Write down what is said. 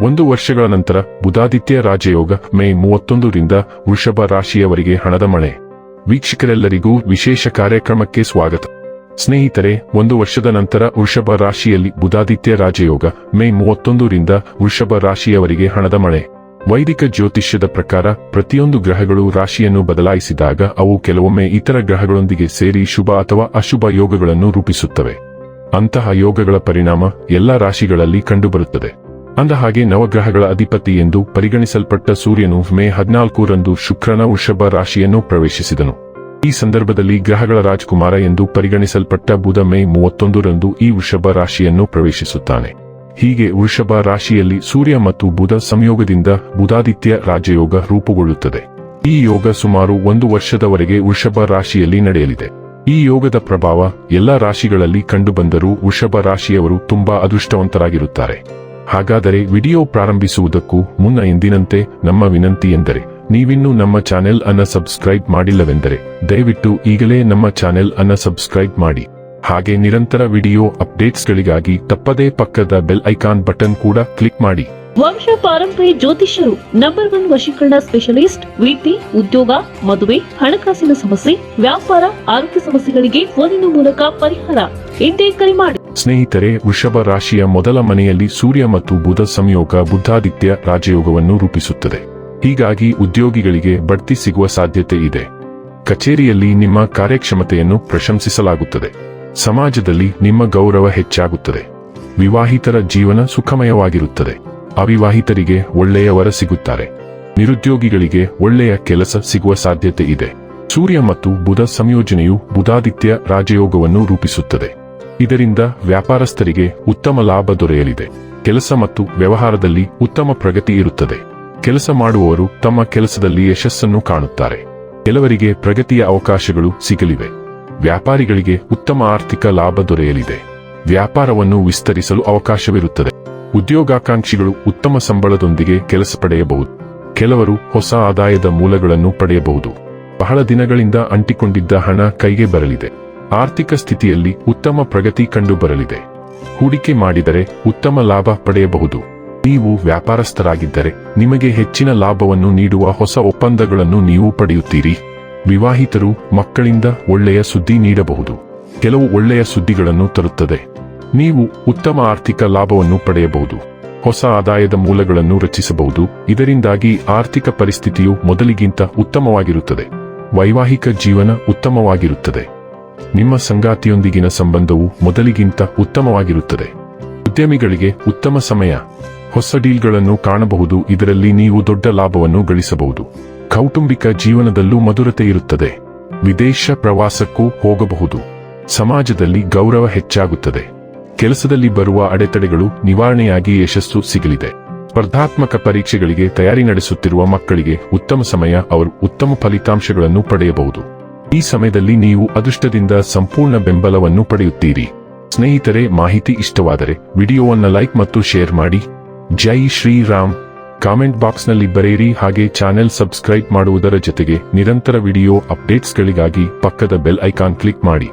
ಒಂದು ವರ್ಷಗಳ ನಂತರ ಬುಧಾದಿತ್ಯ ರಾಜಯೋಗ ಮೇ ಮೂವತ್ತೊಂದರಿಂದ ವೃಷಭ ರಾಶಿಯವರಿಗೆ ಹಣದ ಮಳೆ ವೀಕ್ಷಕರೆಲ್ಲರಿಗೂ ವಿಶೇಷ ಕಾರ್ಯಕ್ರಮಕ್ಕೆ ಸ್ವಾಗತ. ಸ್ನೇಹಿತರೆ, ಒಂದು ವರ್ಷದ ನಂತರ ವೃಷಭ ರಾಶಿಯಲ್ಲಿ ಬುಧಾದಿತ್ಯ ರಾಜಯೋಗ ಮೇ ಮೂವತ್ತೊಂದರಿಂದ ವೃಷಭ ರಾಶಿಯವರಿಗೆ ಹಣದ ಮಳೆ ವೈದಿಕ ಜ್ಯೋತಿಷ್ಯದ ಪ್ರಕಾರ ಪ್ರತಿಯೊಂದು ಗ್ರಹಗಳು ರಾಶಿಯನ್ನು ಬದಲಾಯಿಸಿದಾಗ ಅವು ಕೆಲವೊಮ್ಮೆ ಇತರ ಗ್ರಹಗಳೊಂದಿಗೆ ಸೇರಿ ಶುಭ ಅಥವಾ ಅಶುಭ ಯೋಗಗಳನ್ನು ರೂಪಿಸುತ್ತವೆ. ಅಂತಹ ಯೋಗಗಳ ಪರಿಣಾಮ ಎಲ್ಲ ರಾಶಿಗಳಲ್ಲಿ ಕಂಡುಬರುತ್ತದೆ. ಅಂದಹಾಗೆ ನವಗ್ರಹಗಳ ಅಧಿಪತಿ ಎಂದು ಪರಿಗಣಿಸಲ್ಪಟ್ಟ ಸೂರ್ಯನು ಮೇ ಹದಿನಾಲ್ಕರಂದು ಶುಕ್ರನ ವೃಷಭ ರಾಶಿಯನ್ನು ಪ್ರವೇಶಿಸಿದನು. ಈ ಸಂದರ್ಭದಲ್ಲಿ ಗ್ರಹಗಳ ರಾಜಕುಮಾರ ಎಂದು ಪರಿಗಣಿಸಲ್ಪಟ್ಟ ಬುಧ ಮೇ ಮೂವತ್ತೊಂದರಂದು ಈ ವೃಷಭ ರಾಶಿಯನ್ನು ಪ್ರವೇಶಿಸುತ್ತಾನೆ. ಹೀಗೆ ವೃಷಭ ರಾಶಿಯಲ್ಲಿ ಸೂರ್ಯ ಮತ್ತು ಬುಧ ಸಂಯೋಗದಿಂದ ಬುಧಾದಿತ್ಯ ರಾಜಯೋಗ ರೂಪುಗೊಳ್ಳುತ್ತದೆ. ಈ ಯೋಗ ಸುಮಾರು ಒಂದು ವರ್ಷದವರೆಗೆ ವೃಷಭ ರಾಶಿಯಲ್ಲಿ ನಡೆಯಲಿದೆ. ಈ ಯೋಗದ ಪ್ರಭಾವ ಎಲ್ಲಾ ರಾಶಿಗಳಲ್ಲಿ ಕಂಡುಬಂದರೂ ವೃಷಭ ರಾಶಿಯವರು ತುಂಬಾ ಅದೃಷ್ಟವಂತರಾಗಿರುತ್ತಾರೆ. ಹಾಗಾದರೆ ವಿಡಿಯೋ ಪ್ರಾರಂಭಿಸುವುದಕ್ಕೂ ಮುನ್ನ ಎಂದಿನಂತೆ ನಮ್ಮ ವಿನಂತಿ ಎಂದರೆ, ನೀವಿನ್ನೂ ನಮ್ಮ ಚಾನೆಲ್ ಅನ್ನ ಸಬ್ಸ್ಕ್ರೈಬ್ ಮಾಡಿಲ್ಲವೆಂದರೆ, ದಯವಿಟ್ಟು ಈಗಲೇ ನಮ್ಮ ಚಾನೆಲ್ ಅನ್ನ ಸಬ್ಸ್ಕ್ರೈಬ್ ಮಾಡಿ. ಹಾಗೆ ನಿರಂತರ ವಿಡಿಯೋ ಅಪ್ಡೇಟ್ಸ್ಗಳಿಗಾಗಿ ತಪ್ಪದೇ ಪಕ್ಕದ ಬೆಲ್ ಐಕಾನ್ ಬಟನ್ ಕೂಡ ಕ್ಲಿಕ್ ಮಾಡಿ. ವಂಶ ಪಾರಂಪರಿ ಜ್ಯೋತಿಷ್ಯರು ನಂಬರ್ ಒನ್ ವಶೀಕರಣ ಸ್ಪೆಷಲಿಸ್ಟ್ ವೃತ್ತಿ ಉದ್ಯೋಗ, ಮದುವೆ, ಹಣಕಾಸಿನ ಸಮಸ್ಯೆ, ವ್ಯಾಪಾರ, ಆರೋಗ್ಯ ಸಮಸ್ಯೆಗಳಿಗೆ ಫೋನಿನ ಮೂಲಕ ಪರಿಹಾರ ಇಂದೇ ಕರೆ ಮಾಡಿ. ಸ್ನೇಹಿತರೆ, ವೃಷಭ ರಾಶಿಯ ಮೊದಲ ಮನೆಯಲ್ಲಿ ಸೂರ್ಯ ಮತ್ತು ಬುಧ ಸಂಯೋಗ ಬುದ್ಧಾದಿತ್ಯ ರಾಜಯೋಗವನ್ನು ರೂಪಿಸುತ್ತದೆ. ಹೀಗಾಗಿ ಉದ್ಯೋಗಿಗಳಿಗೆ ಬಡ್ತಿ ಸಿಗುವ ಸಾಧ್ಯತೆ ಇದೆ. ಕಚೇರಿಯಲ್ಲಿ ನಿಮ್ಮ ಕಾರ್ಯಕ್ಷಮತೆಯನ್ನು ಪ್ರಶಂಸಿಸಲಾಗುತ್ತದೆ. ಸಮಾಜದಲ್ಲಿ ನಿಮ್ಮ ಗೌರವ ಹೆಚ್ಚಾಗುತ್ತದೆ. ವಿವಾಹಿತರ ಜೀವನ ಸುಖಮಯವಾಗಿರುತ್ತದೆ. ಅವಿವಾಹಿತರಿಗೆ ಒಳ್ಳೆಯ ವರ ಸಿಗುತ್ತಾರೆ. ನಿರುದ್ಯೋಗಿಗಳಿಗೆ ಒಳ್ಳೆಯ ಕೆಲಸ ಸಿಗುವ ಸಾಧ್ಯತೆ ಇದೆ. ಸೂರ್ಯ ಮತ್ತು ಬುಧ ಸಂಯೋಜನೆಯು ಬುಧಾದಿತ್ಯ ರಾಜಯೋಗವನ್ನು ರೂಪಿಸುತ್ತದೆ. ಇದರಿಂದ ವ್ಯಾಪಾರಸ್ಥರಿಗೆ ಉತ್ತಮ ಲಾಭ ದೊರೆಯಲಿದೆ. ಕೆಲಸ ಮತ್ತು ವ್ಯವಹಾರದಲ್ಲಿ ಉತ್ತಮ ಪ್ರಗತಿ ಇರುತ್ತದೆ. ಕೆಲಸ ಮಾಡುವವರು ತಮ್ಮ ಕೆಲಸದಲ್ಲಿ ಯಶಸ್ಸನ್ನು ಕಾಣುತ್ತಾರೆ. ಕೆಲವರಿಗೆ ಪ್ರಗತಿಯ ಅವಕಾಶಗಳು ಸಿಗಲಿವೆ. ವ್ಯಾಪಾರಿಗಳಿಗೆ ಉತ್ತಮ ಆರ್ಥಿಕ ಲಾಭ ದೊರೆಯಲಿದೆ. ವ್ಯಾಪಾರವನ್ನು ವಿಸ್ತರಿಸಲು ಅವಕಾಶವಿರುತ್ತದೆ. ಉದ್ಯೋಗಾಕಾಂಕ್ಷಿಗಳು ಉತ್ತಮ ಸಂಬಳದೊಂದಿಗೆ ಕೆಲಸ ಪಡೆಯಬಹುದು. ಕೆಲವರು ಹೊಸ ಆದಾಯದ ಮೂಲಗಳನ್ನು ಪಡೆಯಬಹುದು. ಬಹಳ ದಿನಗಳಿಂದ ಅಂಟಿಕೊಂಡಿದ್ದ ಹಣ ಕೈಗೆ ಬರಲಿದೆ. ಆರ್ಥಿಕ ಸ್ಥಿತಿಯಲ್ಲಿ ಉತ್ತಮ ಪ್ರಗತಿ ಕಂಡುಬರಲಿದೆ. ಹೂಡಿಕೆ ಮಾಡಿದರೆ ಉತ್ತಮ ಲಾಭ ಪಡೆಯಬಹುದು. ನೀವು ವ್ಯಾಪಾರಸ್ಥರಾಗಿದ್ದರೆ ನಿಮಗೆ ಹೆಚ್ಚಿನ ಲಾಭವನ್ನು ನೀಡುವ ಹೊಸ ಒಪ್ಪಂದಗಳನ್ನು ನೀವು ಪಡೆಯುತ್ತೀರಿ. ವಿವಾಹಿತರು ಮಕ್ಕಳಿಂದ ಒಳ್ಳೆಯ ಸುದ್ದಿ ನೀಡಬಹುದು. ಕೆಲವು ಒಳ್ಳೆಯ ಸುದ್ದಿಗಳನ್ನು ತರುತ್ತದೆ. ನೀವು ಉತ್ತಮ ಆರ್ಥಿಕ ಲಾಭವನ್ನು ಪಡೆಯಬಹುದು. ಹೊಸ ಆದಾಯದ ಮೂಲಗಳನ್ನು ರಚಿಸಬಹುದು. ಇದರಿಂದಾಗಿ ಆರ್ಥಿಕ ಪರಿಸ್ಥಿತಿಯು ಮೊದಲಿಗಿಂತ ಉತ್ತಮವಾಗಿರುತ್ತದೆ. ವೈವಾಹಿಕ ಜೀವನ ಉತ್ತಮವಾಗಿರುತ್ತದೆ. ನಿಮ್ಮ ಸಂಗಾತಿಯೊಂದಿಗಿನ ಸಂಬಂಧವು ಮೊದಲಿಗಿಂತ ಉತ್ತಮವಾಗಿರುತ್ತದೆ. ಉದ್ಯಮಿಗಳಿಗೆ ಉತ್ತಮ ಸಮಯ, ಹೊಸ ಡೀಲ್ಗಳನ್ನು ಕಾಣಬಹುದು, ಇದರಲ್ಲಿ ನೀವು ದೊಡ್ಡ ಲಾಭವನ್ನು ಗಳಿಸಬಹುದು. ಕೌಟುಂಬಿಕ ಜೀವನದಲ್ಲೂ ಮಧುರತೆ ಇರುತ್ತದೆ. ವಿದೇಶ ಪ್ರವಾಸಕ್ಕೂ ಹೋಗಬಹುದು. ಸಮಾಜದಲ್ಲಿ ಗೌರವ ಹೆಚ್ಚಾಗುತ್ತದೆ. ಕೆಲಸದಲ್ಲಿ ಬರುವ ಅಡೆತಡೆಗಳು ನಿವಾರಣೆಯಾಗಿ ಯಶಸ್ಸು ಸಿಗಲಿದೆ. ಸ್ಪರ್ಧಾತ್ಮಕ ಪರೀಕ್ಷೆಗಳಿಗೆ ತಯಾರಿ ನಡೆಸುತ್ತಿರುವ ಮಕ್ಕಳಿಗೆ ಉತ್ತಮ ಸಮಯ, ಅವರು ಉತ್ತಮ ಫಲಿತಾಂಶಗಳನ್ನು ಪಡೆಯಬಹುದು. ಈ ಸಮಯದಲ್ಲಿ ನೀವು ಅದೃಷ್ಟದಿಂದ ಸಂಪೂರ್ಣ ಬೆಂಬಲವನ್ನು ಪಡೆಯುತ್ತೀರಿ. ಸ್ನೇಹಿತರೆ, ಮಾಹಿತಿ ಇಷ್ಟವಾದರೆ ವಿಡಿಯೋವನ್ನು ಲೈಕ್ ಮತ್ತು ಶೇರ್ ಮಾಡಿ. ಜೈ ಶ್ರೀರಾಮ್. ಕಾಮೆಂಟ್ ಬಾಕ್ಸ್ನಲ್ಲಿ ಬರೆಯಿರಿ ಹಾಗೆ ಚಾನೆಲ್ ಸಬ್ಸ್ಕ್ರೈಬ್ ಮಾಡುವುದರ ಜೊತೆಗೆ ನಿರಂತರ ವಿಡಿಯೋ ಅಪ್ಡೇಟ್ಸ್ಗಳಿಗಾಗಿ ಪಕ್ಕದ ಬೆಲ್ ಐಕಾನ್ ಕ್ಲಿಕ್ ಮಾಡಿ.